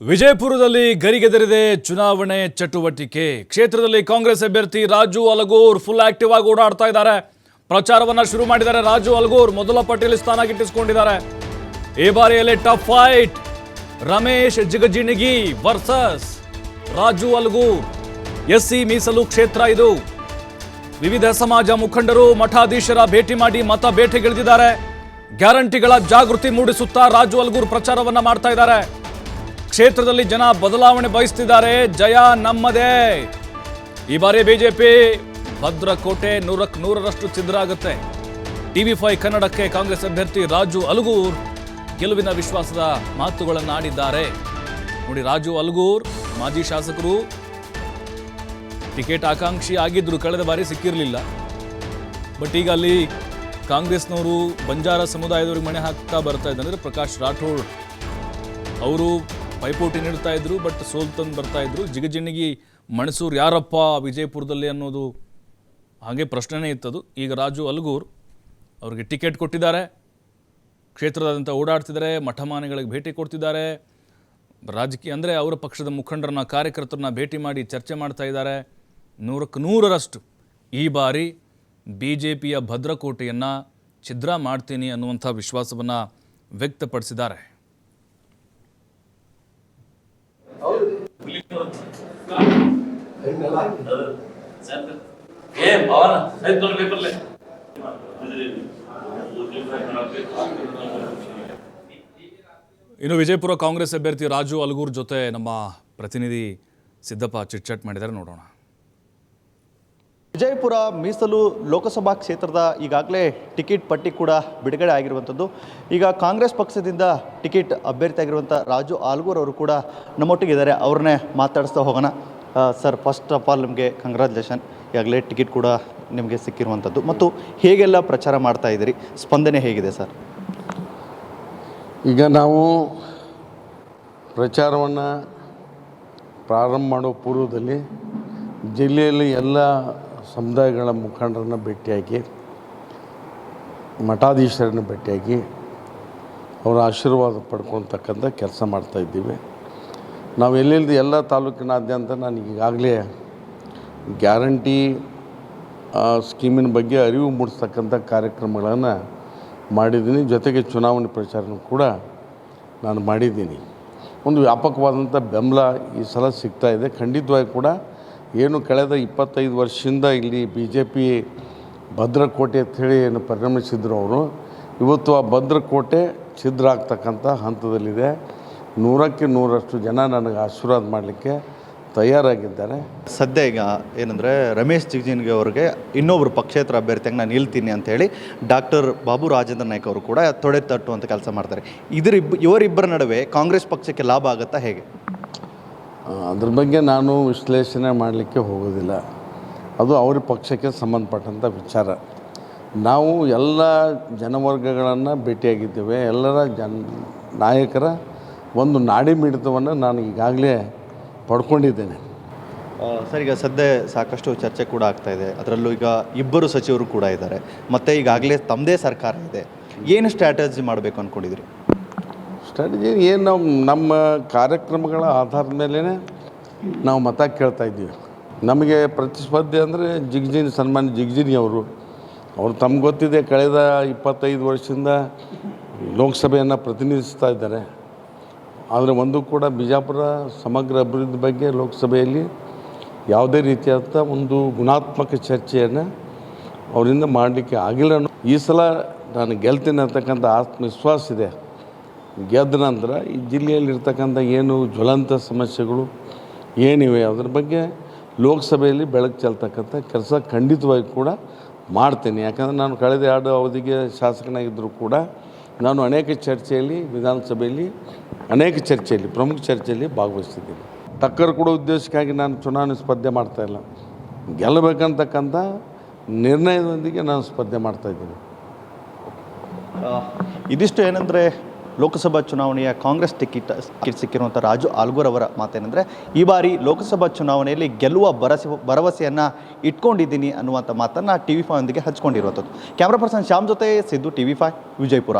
ವಿಜಯಪುರದಲ್ಲಿ ಗರಿಗೆದರಿದೆ ಚುನಾವಣೆ ಚಟುವಟಿಕೆ. ಕ್ಷೇತ್ರದಲ್ಲಿ ಕಾಂಗ್ರೆಸ್ ಅಭ್ಯರ್ಥಿ ರಾಜು ಅಲಗೂರ್ ಫುಲ್ ಆಕ್ಟಿವ್ ಆಗಿ ಓಡಾಡ್ತಾ ಇದ್ದಾರೆ. ಪ್ರಚಾರವನ್ನ ಶುರು ಮಾಡಿದ್ದಾರೆ ರಾಜು ಅಲಗೂರ್, ಮೊದಲ ಪಟ್ಟಿಯಲ್ಲಿ ಸ್ಥಾನ ಗಿಟ್ಟಿಸಿಕೊಂಡಿದ್ದಾರೆ. ಈ ಬಾರಿಯಲ್ಲಿ tough fight Ramesh Jigajinagi versus Raju Alagur. SC ಮೀಸಲು ಕ್ಷೇತ್ರ ಇದು. ವಿವಿಧ ಸಮಾಜ ಮುಖಂಡರು, ಮಠಾಧೀಶರ ಭೇಟಿ ಮಾಡಿ ಮತ ಭೇಟಿಗಿಳಿದಿದ್ದಾರೆ ಗ್ಯಾರಂಟಿಗಳ ಜಾಗೃತಿ ಮೂಡಿಸುತ್ತಾ ರಾಜು ಅಲಗೂರ್ ಪ್ರಚಾರವನ್ನ ಮಾಡ್ತಾ ಇದ್ದಾರೆ. ಕ್ಷೇತ್ರದಲ್ಲಿ ಜನ ಬದಲಾವಣೆ ಬಯಸ್ತಿದ್ದಾರೆ. ಜಯ ನಮ್ಮದೇ. ಈ ಬಾರಿ ಬಿಜೆಪಿ ಭದ್ರಕೋಟೆ ನೂರಕ್ಕೆ ನೂರರಷ್ಟು ಛಿದ್ರ ಆಗುತ್ತೆ ಟಿವಿ ಫೈವ್ ಕನ್ನಡಕ್ಕೆ ಕಾಂಗ್ರೆಸ್ ಅಭ್ಯರ್ಥಿ ರಾಜು ಅಲಗೂರ್ ಗೆಲುವಿನ ವಿಶ್ವಾಸದ ಮಾತುಗಳನ್ನು ಆಡಿದ್ದಾರೆ ನೋಡಿ ರಾಜು ಅಲಗೂರ್, ಮಾಜಿ ಶಾಸಕರು. ಟಿಕೆಟ್ ಆಕಾಂಕ್ಷಿ ಆಗಿದ್ರು ಕಳೆದ ಬಾರಿ ಸಿಕ್ಕಿರಲಿಲ್ಲ. ಬಟ್ ಈಗ ಅಲ್ಲಿ ಕಾಂಗ್ರೆಸ್ನವರು ಬಂಜಾರ ಸಮುದಾಯದವ್ರಿಗೆ ಮಣೆ ಹಾಕ್ತಾ ಬರ್ತಾ ಇದ್ದಾರೆ ಪ್ರಕಾಶ್ ರಾಠೋಡ್. ಅವರು ಪೈಪೋಟಿ ನೀಡ್ತಾ ಇದ್ರು ಬಟ್ ಸೋಲ್ ತಂದು ಬರ್ತಾ ಇದ್ರು. ಜಿಗಜಿಣಗಿ ಮಣಸೂರು ಯಾರಪ್ಪ ವಿಜಯಪುರದಲ್ಲಿ ಅನ್ನೋದು ಹಾಗೆ ಪ್ರಶ್ನೆನೇ ಇತ್ತದು. ಈಗ ರಾಜು ಅಲ್ಗೂರ್ ಅವ್ರಿಗೆ ಟಿಕೆಟ್ ಕೊಟ್ಟಿದ್ದಾರೆ. ಕ್ಷೇತ್ರದಾದ್ಯಂತ ಓಡಾಡ್ತಿದ್ದಾರೆ, ಮಠಮಾನಿಗಳಿಗೆ ಭೇಟಿ ಕೊಡ್ತಿದ್ದಾರೆ. ರಾಜಕೀಯ ಅಂದರೆ ಅವರ ಪಕ್ಷದ ಮುಖಂಡರನ್ನ, ಕಾರ್ಯಕರ್ತರನ್ನ ಭೇಟಿ ಮಾಡಿ ಚರ್ಚೆ ಮಾಡ್ತಾ ಇದ್ದಾರೆ. ನೂರಕ್ಕೆ ನೂರರಷ್ಟು ಈ ಬಾರಿ ಬಿ ಜೆ ಪಿಯ ಭದ್ರಕೋಟೆಯನ್ನು ಛಿದ್ರ ಮಾಡ್ತೀನಿ ಅನ್ನುವಂಥ ವಿಶ್ವಾಸವನ್ನು ವ್ಯಕ್ತಪಡಿಸಿದ್ದಾರೆ. ಏ ಪೇಪರ್ಲೆ ಇನ್ನು ವಿಜಯಪುರ ಕಾಂಗ್ರೆಸ್ ಅಭ್ಯರ್ಥಿ ರಾಜು ಅಲ್ಗೂರ್ ಜೊತೆ ನಮ್ಮ ಪ್ರತಿನಿಧಿ ಸಿದ್ದಪ್ಪ ಚಿಟ್ಚಾಟ್ ಮಾಡಿದ್ದಾರೆ. ನೋಡೋಣ. ವಿಜಯಪುರ ಮೀಸಲು ಲೋಕಸಭಾ ಕ್ಷೇತ್ರದ ಈಗಾಗಲೇ ಟಿಕೆಟ್ ಪಟ್ಟಿ ಕೂಡ ಬಿಡುಗಡೆ ಆಗಿರುವಂಥದ್ದು. ಈಗ ಕಾಂಗ್ರೆಸ್ ಪಕ್ಷದಿಂದ ಟಿಕೆಟ್ ಅಭ್ಯರ್ಥಿ ಆಗಿರುವಂಥ ರಾಜು ಆಲ್ಗೂರ್ ಅವರು ಕೂಡ ನಮ್ಮೊಟ್ಟಿಗಿದ್ದಾರೆ ಅವ್ರನ್ನೇ ಮಾತಾಡಿಸ್ತಾ ಹೋಗೋಣ. ಸರ್ ಫಸ್ಟ್ ಆಫ್ ಆಲ್ ನಿಮಗೆ ಕಂಗ್ರ್ಯಾಚುಲೇಷನ್ ಈಗಾಗಲೇ ಟಿಕೆಟ್ ಕೂಡ ನಿಮಗೆ ಸಿಕ್ಕಿರುವಂಥದ್ದು ಮತ್ತು ಹೇಗೆಲ್ಲ ಪ್ರಚಾರ ಮಾಡ್ತಾ ಇದ್ದೀರಿ? ಸ್ಪಂದನೆ ಹೇಗಿದೆ, ಸರ್? ಈಗ ನಾವು ಪ್ರಚಾರವನ್ನು ಪ್ರಾರಂಭ ಮಾಡೋ ಪೂರ್ವದಲ್ಲಿ ಜಿಲ್ಲೆಯಲ್ಲಿ ಎಲ್ಲ ಸಮುದಾಯಗಳ ಮುಖಂಡರನ್ನು ಭೇಟಿಯಾಗಿ ಮಠಾಧೀಶರನ್ನು ಭೇಟಿಯಾಗಿ ಅವರ ಆಶೀರ್ವಾದ ಪಡ್ಕೊಳ್ತಕ್ಕಂಥ ಕೆಲಸ ಮಾಡ್ತಾಯಿದ್ದೀವಿ ನಾವು ಎಲ್ಲೆಲ್ಲಿ ಎಲ್ಲ ತಾಲೂಕಿನಾದ್ಯಂತ ನಾನು ಈಗಾಗಲೇ ಗ್ಯಾರಂಟಿ ಸ್ಕೀಮಿನ ಬಗ್ಗೆ ಅರಿವು ಮೂಡಿಸ್ತಕ್ಕಂಥ ಕಾರ್ಯಕ್ರಮಗಳನ್ನು ಮಾಡಿದ್ದೀನಿ. ಜೊತೆಗೆ ಚುನಾವಣೆ ಪ್ರಚಾರನೂ ಕೂಡ ನಾನು ಮಾಡಿದ್ದೀನಿ. ಒಂದು ವ್ಯಾಪಕವಾದಂಥ ಬೆಂಬಲ ಈ ಸಲ ಸಿಗ್ತಾ ಇದೆ. ಖಂಡಿತವಾಗಿ ಕೂಡ ಏನು ಕಳೆದ ಇಪ್ಪತ್ತೈದು ವರ್ಷದಿಂದ ಇಲ್ಲಿ ಬಿ ಜೆ ಪಿ ಭದ್ರಕೋಟೆ ಅಂಥೇಳಿ ಏನು ಪರಿಗಣಿಸಿದ್ರು ಅವರು, ಇವತ್ತು ಆ ಭದ್ರಕೋಟೆ ಛಿದ್ರ ಆಗ್ತಕ್ಕಂಥ ಹಂತದಲ್ಲಿದೆ. ನೂರಕ್ಕೆ ನೂರಷ್ಟು ಜನ ನನಗೆ ಆಶೀರ್ವಾದ ಮಾಡಲಿಕ್ಕೆ ತಯಾರಾಗಿದ್ದಾರೆ. ಸದ್ಯ ಈಗ ಏನಂದರೆ ರಮೇಶ್ ಜಿಗ್ಜಿನ್ಗೆ ಅವ್ರಿಗೆ ಇನ್ನೊಬ್ಬರು ಪಕ್ಷೇತರ ಅಭ್ಯರ್ಥಿಯಾಗಿ ನಾನು ನಿಲ್ತೀನಿ ಅಂತ ಹೇಳಿ ಡಾಕ್ಟರ್ ಬಾಬು ರಾಜೇಂದ್ರ ನಾಯ್ಕ ಅವರು ಕೂಡ ತೊಡೆ ತಟ್ಟುವಂಥ ಕೆಲಸ ಮಾಡ್ತಾರೆ. ಇದರಿಬ್ ಇವರಿಬ್ಬರ ನಡುವೆ ಕಾಂಗ್ರೆಸ್ ಪಕ್ಷಕ್ಕೆ ಲಾಭ ಆಗುತ್ತಾ ಹೇಗೆ? ಅದ್ರ ಬಗ್ಗೆ ನಾನು ವಿಶ್ಲೇಷಣೆ ಮಾಡಲಿಕ್ಕೆ ಹೋಗೋದಿಲ್ಲ. ಅದು ಅವ್ರ ಪಕ್ಷಕ್ಕೆ ಸಂಬಂಧಪಟ್ಟಂಥ ವಿಚಾರ. ನಾವು ಎಲ್ಲ ಜನವರ್ಗಗಳನ್ನು ಭೇಟಿಯಾಗಿದ್ದೇವೆ. ಎಲ್ಲರ ಜನ್ ನಾಯಕರ ಒಂದು ನಾಡಿ ಮಿಡಿತವನ್ನು ನಾನು ಈಗಾಗಲೇ ಪಡ್ಕೊಂಡಿದ್ದೇನೆ. ಸರ್ ಈಗ ಸದ್ಯ ಸಾಕಷ್ಟು ಚರ್ಚೆ ಕೂಡ ಆಗ್ತಾ ಇದೆ. ಅದರಲ್ಲೂ ಈಗ ಇಬ್ಬರು ಸಚಿವರು ಕೂಡ ಇದ್ದಾರೆ. ಮತ್ತು ಈಗಾಗಲೇ ತಮ್ಮದೇ ಸರ್ಕಾರ ಇದೆ. ಏನು ಸ್ಟ್ರಾಟಜಿ ಮಾಡಬೇಕು ಅಂದ್ಕೊಂಡಿದ್ರಿ ಸ್ಟ್ರಾಟಜಿ ಏನು ನಾವು ನಮ್ಮ ಕಾರ್ಯಕ್ರಮಗಳ ಆಧಾರದ ಮೇಲೇ ನಾವು ಮತ ಕೇಳ್ತಾ ಇದ್ದೀವಿ. ನಮಗೆ ಪ್ರತಿಸ್ಪರ್ಧೆ ಅಂದರೆ ಜಿಗ್ಜಿನ್ ಸನ್ಮಾನ್ಯ ಜಿಗ್ಜಿನಿ ಅವರು. ಅವರು ತಮ್ಗೆ ಗೊತ್ತಿದೆ ಕಳೆದ ಇಪ್ಪತ್ತೈದು ವರ್ಷದಿಂದ ಲೋಕಸಭೆಯನ್ನು ಪ್ರತಿನಿಧಿಸ್ತಾ ಇದ್ದಾರೆ. ಆದರೆ ಒಂದು ಕೂಡ ಬಿಜಾಪುರ ಸಮಗ್ರ ಅಭಿವೃದ್ಧಿ ಬಗ್ಗೆ ಲೋಕಸಭೆಯಲ್ಲಿ ಯಾವುದೇ ರೀತಿಯಾದ ಒಂದು ಗುಣಾತ್ಮಕ ಚರ್ಚೆಯನ್ನು ಅವರಿಂದ ಮಾಡಲಿಕ್ಕೆ ಆಗಿಲ್ಲ ಈ ಸಲ ನಾನು ಗೆಲ್ತೀನಿ ಅಂತಕ್ಕಂಥ ಆತ್ಮವಿಶ್ವಾಸ ಇದೆ. ಗೆದ್ದ ನಂತರ ಈ ಜಿಲ್ಲೆಯಲ್ಲಿರ್ತಕ್ಕಂಥ ಏನು ಜ್ವಲಂತ ಸಮಸ್ಯೆಗಳು ಏನಿವೆ ಅದ್ರ ಬಗ್ಗೆ ಲೋಕಸಭೆಯಲ್ಲಿ ಬೆಳಕು ಚೆಲ್ತಕ್ಕಂಥ ಕೆಲಸ ಖಂಡಿತವಾಗಿ ಕೂಡ ಮಾಡ್ತೀನಿ. ಯಾಕಂದರೆ ನಾನು ಕಳೆದ ಎರಡು ಅವಧಿಗೆ ಶಾಸಕನಾಗಿದ್ದರೂ ಕೂಡ ನಾನು ಅನೇಕ ಚರ್ಚೆಯಲ್ಲಿ, ವಿಧಾನಸಭೆಯಲ್ಲಿ, ಅನೇಕ ಚರ್ಚೆಯಲ್ಲಿ, ಪ್ರಮುಖ ಚರ್ಚೆಯಲ್ಲಿ ಭಾಗವಹಿಸ್ತಿದ್ದೀನಿ. ಟಕ್ಕರ್ ಕೊಡೋ ಉದ್ದೇಶಕ್ಕಾಗಿ ನಾನು ಚುನಾವಣೆ ಸ್ಪರ್ಧೆ ಮಾಡ್ತಾಯಿಲ್ಲ ಗೆಲ್ಲಬೇಕಂತಕ್ಕಂಥ ನಿರ್ಣಯದೊಂದಿಗೆ ನಾನು ಸ್ಪರ್ಧೆ ಮಾಡ್ತಾಯಿದ್ದೀನಿ ಇದಿಷ್ಟು ಏನಂದರೆ ಲೋಕಸಭಾ ಚುನಾವಣೆಯ ಕಾಂಗ್ರೆಸ್ ಟಿಕೆಟ್ ಸಿಕ್ಕಿರುವಂಥ ರಾಜು ಆಲ್ಗೂರ್ ಅವರ ಮಾತೇನೆಂದರೆ, ಈ ಬಾರಿ ಲೋಕಸಭಾ ಚುನಾವಣೆಯಲ್ಲಿ ಗೆಲ್ಲುವ ಭರಸೆ, ಭರವಸೆಯನ್ನು ಇಟ್ಕೊಂಡಿದ್ದೀನಿ ಅನ್ನುವಂಥ ಮಾತನ್ನು ಟಿ ವಿ ಫೈವ್ ಹಂಚ್ಕೊಂಡಿರುವಂಥದ್ದು. ಕ್ಯಾಮ್ರಾ ಪರ್ಸನ್ ಶ್ಯಾಮ್ ಜೊತೆ Siddu T V five Vijayapura.